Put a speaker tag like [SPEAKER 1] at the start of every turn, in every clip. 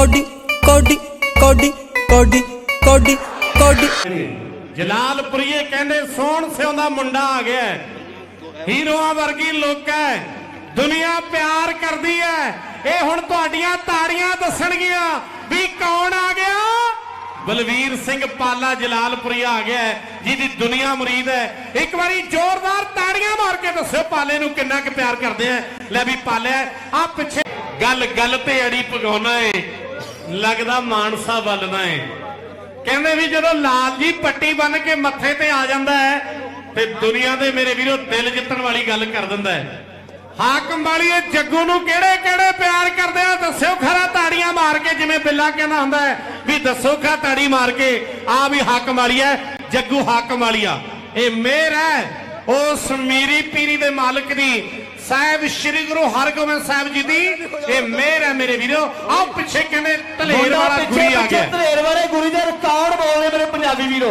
[SPEAKER 1] Cody ਕੋਡੀ ਕੋਡੀ ਕੋਡੀ ਕੋਡੀ ਕੋਡੀ।
[SPEAKER 2] ਜਲਾਲਪੁਰੀਏ ਕਹਿੰਦੇ ਸੋਹਣ ਸਿਉਂ ਮੁੰਡਾ ਆ ਗਿਆ ਹੀਰੋਆਂ ਵਰਗੀ ਲੋਕ ਹੈ। ਦੁਨੀਆ ਪਿਆਰ ਕਰਦੀ ਹੈ। ਇਹ ਹੁਣ ਤੁਹਾਡੀਆਂ ਤਾੜੀਆਂ ਦੱਸਣਗੀਆਂ ਵੀ ਕੌਣ ਆ ਗਿਆ? ਬਲਵੀਰ ਸਿੰਘ ਪਾਲਾ ਜਲਾਲਪੁਰੀਆ ਆ ਗਿਆ ਜਿਹਦੀ ਦੁਨੀਆ ਮੁਰੀਦ ਹੈ। ਇੱਕ ਵਾਰੀ ਜ਼ੋਰਦਾਰ ਤਾੜੀਆਂ ਮਾਰ ਕੇ ਦੱਸਿਓ ਪਾਲੇ ਨੂੰ ਕਿੰਨਾ ਕੁ ਪਿਆਰ ਕਰਦੇ ਆ। ਲੈ ਵੀ ਪਾਲਿਆ ਆ ਪਿੱਛੇ ਗੱਲ ਗੱਲ ਤੇ ਅੜੀ ਪਗਾਉਣਾ ਏ। ਲੱਗਦਾ ਮਾਨਸਾ ਵੱਲਦਾ ਏ। ਕਹਿੰਦੇ ਵੀ ਜਦੋਂ ਲਾਲ ਜੀ ਪੱਟੀ ਬੰਨ ਕੇ ਮੱਥੇ ਤੇ ਆ ਜਾਂਦਾ ਹੈ, ਤੇ ਦੁਨੀਆ ਦੇ ਮੇਰੇ ਵੀਰੋ ਦਿਲ ਜਿੱਤਣ ਵਾਲੀ ਗੱਲ ਕਰ ਦਿੰਦਾ ਹੈ। ਹਾਕਮ ਵਾਲੀਏ, ਜੱਗੂ ਨੂੰ ਕਿਹੜੇ ਕਿਹੜੇ ਪਿਆਰ ਕਰਦੇ ਆ, ਦੱਸਿਓ ਖਰਾ ਤਾੜੀਆਂ ਮਾਰ ਕੇ, ਜਿਵੇਂ ਬਿੱਲਾ ਕਹਿੰਦਾ ਹੁੰਦਾ ਹੈ, ਵੀ ਦੱਸੋ ਖਾ ਤਾੜੀ ਮਾਰ ਕੇ, ਆ ਵੀ ਹਾਕਮ ਵਾਲੀਆ ਜੱਗੂ ਹਾਕਮ ਵਾਲੀਆ ਇਹ ਮੇਰ ਹੈ, ਉਸ ਮੀਰੀ ਪੀਰੀ ਦੇ ਮਾਲਕ ਦੀ ਸਾਹਿਬ ਸ੍ਰੀ ਗੁਰੂ ਹਰਗੋਬਿੰਦ ਸਾਹਿਬ ਜੀ ਦੀ ਇਹ ਮੇਰ ਹੈ ਮੇਰੇ ਵੀਰੋ। ਆਓ ਪਿੱਛੇ ਕਹਿੰਦੇ ਢਲੇਰ ਵਾਲਾ ਗੁਰੀ ਆ ਗਿਆ।
[SPEAKER 3] ਧਲੇਰ ਵਾਲੇ ਗੁਰੀ ਦੇ ਰਿਕਾਰਡ ਬੋਲਦੇ ਮੇਰੇ ਪੰਜਾਬੀ ਵੀਰੋ।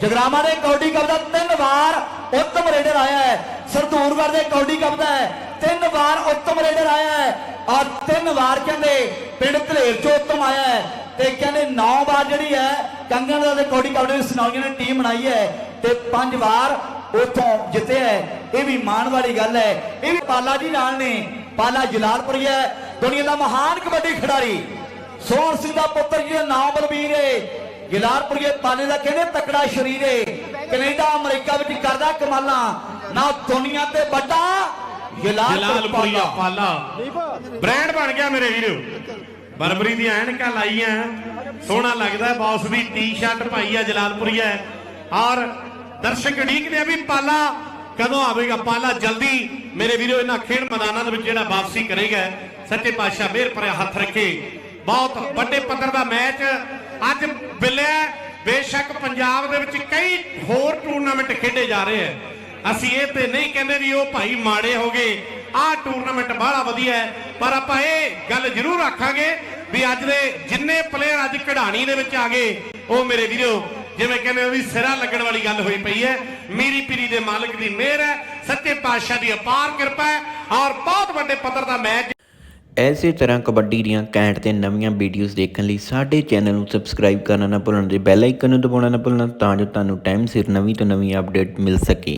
[SPEAKER 3] ਜਗਰਾਮਾ ਨੇ ਕੌਡੀ ਕਬਦਾ ਤਿੰਨ ਵਾਰ ਉੱਤਮ ਰੇਡਰ ਆਇਆ ਹੈ। ਸਰਦੂਰਗੜ੍ਹ ਦੇ ਕੌਡੀ ਕਬਦਾ ਹੈ। ਤਿੰਨ ਵਾਰ ਉੱਤਮ ਰੇਡਰ ਆਇਆ ਹੈ। ਔਰ ਤਿੰਨ ਵਾਰ ਕਹਿੰਦੇ ਪਿੰਡ ਧਲੇਰ ਚੋਂ ਉੱਤਮ ਆਇਆ ਹੈ। ਤੇ ਕਹਿੰਦੇ 9 ਵਾਰ ਜਿਹੜੀ ਹੈ ਕੰਗਣ ਦਾ ਤੇ ਕੌਡੀ ਕਬਦੇ ਦੀ ਸਨੌਲੀਆਂ ਨੇ ਟੀਮ ਬਣਾਈ ਹੈ। ਤੇ ਪੰਜ ਵਾਰ ਉਥੋਂ ਜਿੱਤਿਆ ਹੈ। ਇਹ ਵੀ ਮਾਣ ਵਾਲੀ ਗੱਲ ਹੈ। ਇਹ ਵੀ ਪਾਲਾ ਜੀ ਨਾਲ ਨੇ। ਪਾਲਾ ਜਲਾਲਪੁਰੀ ਹੈ। ਦੁਨੀਆ ਦਾ ਮਹਾਨ ਕਬੱਡੀ ਖਿਡਾਰੀ। ਸੋਹਣ ਸਿੰਘ ਦਾ ਪੁੱਤਰ ਜਿਹਦਾ ਨਾਮ ਬਲਬੀਰ ਏ। ਗਿਲਾਰਪੁਰੀਏ ਪਾਲੇ ਦਾ ਕਹਿੰਦੇ ਤਕੜਾ ਸ਼ਰੀਰ ਏ। ਕੈਨੇਡਾ ਅਮਰੀਕਾ ਵਿੱਚ ਕਰਦਾ ਕਮਾਲਾਂ। ਨਾ ਦੁਨੀਆ ਤੇ ਵੱਡਾ
[SPEAKER 2] ਜਲਾਲਪੁਰੀਆ
[SPEAKER 3] ਪਾਲਾ।
[SPEAKER 2] ਬ੍ਰਾਂਡ ਬਣ ਗਿਆ ਮੇਰੇ ਵੀਰੋ। ਬਰਬਰੀ ਦੀ ਐਨਕਾਂ ਲਾਈਆਂ ਸੋਹਣਾ ਲੱਗਦਾ। ਬੌਸ ਵੀ ਟੀ-ਸ਼ਰਟ ਪਾਈ ਆ ਜਲਾਲਪੁਰੀਆ ਔਰ ਦਰਸ਼ਕ ਉਡੀਕਦੇ ਆ ਵੀ ਪਾਲਾ ਕਦੋਂ ਆਵੇਗਾ? ਪਾਲਾ ਜਲਦੀ। ਮੇਰੇ ਵੀਰੋ, ਇਹਨਾਂ ਖੇਡ ਮੈਦਾਨਾਂ ਦੇ ਵਿੱਚ ਜਿਹੜਾ ਵਾਪਸੀ ਕਰੇਗਾ, ਸੱਚੇ ਪਾਤਸ਼ਾਹ ਮਿਹਰ ਭਰਿਆ ਹੱਥ ਰੱਖੇ। ਬਹੁਤ ਵੱਡੇ ਪੱਧਰ ਦਾ ਮੈਚ ਅੱਜ ਬਿਲਿਆ ਬੇਸ਼ੱਕ ਪੰਜਾਬ ਦੇ ਵਿੱਚ ਕਈ ਹੋਰ ਟੂਰਨਾਮੈਂਟ ਖੇਡੇ ਜਾ ਰਹੇ ਆ ਅਸੀਂ ਇਹ ਤੇ ਨਹੀਂ ਕਹਿੰਦੇ ਵੀ ਉਹ ਭਾਈ ਮਾੜੇ ਹੋ ਗਏ। ਆਹ ਟੂਰਨਾਮੈਂਟ ਬਾਹਲਾ ਵਧੀਆ ਹੈ। ਪਰ ਆਪਾਂ ਇਹ ਗੱਲ ਜ਼ਰੂਰ ਆਖਾਂਗੇ ਵੀ ਅੱਜ ਦੇ ਜਿੰਨੇ ਪਲੇਅਰ ਅੱਜ ਕਢਾਣੀ ਦੇ ਵਿੱਚ ਆ ਗਏ, ਉਹ ਮੇਰੇ ਵੀਰੋ ਜਿਵੇਂ ਕਹਿੰਦੇ ਵੀ ਸਿਰਾ ਲੱਗਣ ਵਾਲੀ ਗੱਲ ਹੋਈ ਪਈ ਹੈ। ਮੀਰੀ ਪੀਰੀ ਦੇ ਮਾਲਕ ਦੀ ਮਿਹਰ ਹੈ, ਸੱਚੇ ਪਾਤਸ਼ਾਹ ਦੀ ਅਪਾਰ ਕਿਰਪਾ ਹੈ ਔਰ ਬਹੁਤ ਵੱਡੇ ਪੱਧਰ ਦਾ ਮੈਚ
[SPEAKER 4] ਐਸੇ ਤਰ੍ਹਾਂ ਕਬੱਡੀ ਦੀਆਂ ਕੈਂਟ ਤੇ ਨਵੀਆਂ ਵੀਡੀਓਜ਼ ਦੇਖਣ ਲਈ ਸਾਡੇ ਚੈਨਲ ਨੂੰ ਸਬਸਕ੍ਰਾਈਬ ਕਰਨਾ ਨਾ ਭੁੱਲਣਾ ਤੇ ਬੈਲ ਆਈਕਨ ਨੂੰ ਦਬਾਉਣਾ ਨਾ ਭੁੱਲਣਾ ਤਾਂ ਜੋ ਤੁਹਾਨੂੰ ਟਾਈਮ ਸਿਰ ਨਵੀਂ ਤੋਂ ਨਵੀਂ ਅਪਡੇਟ ਮਿਲ ਸਕੇ।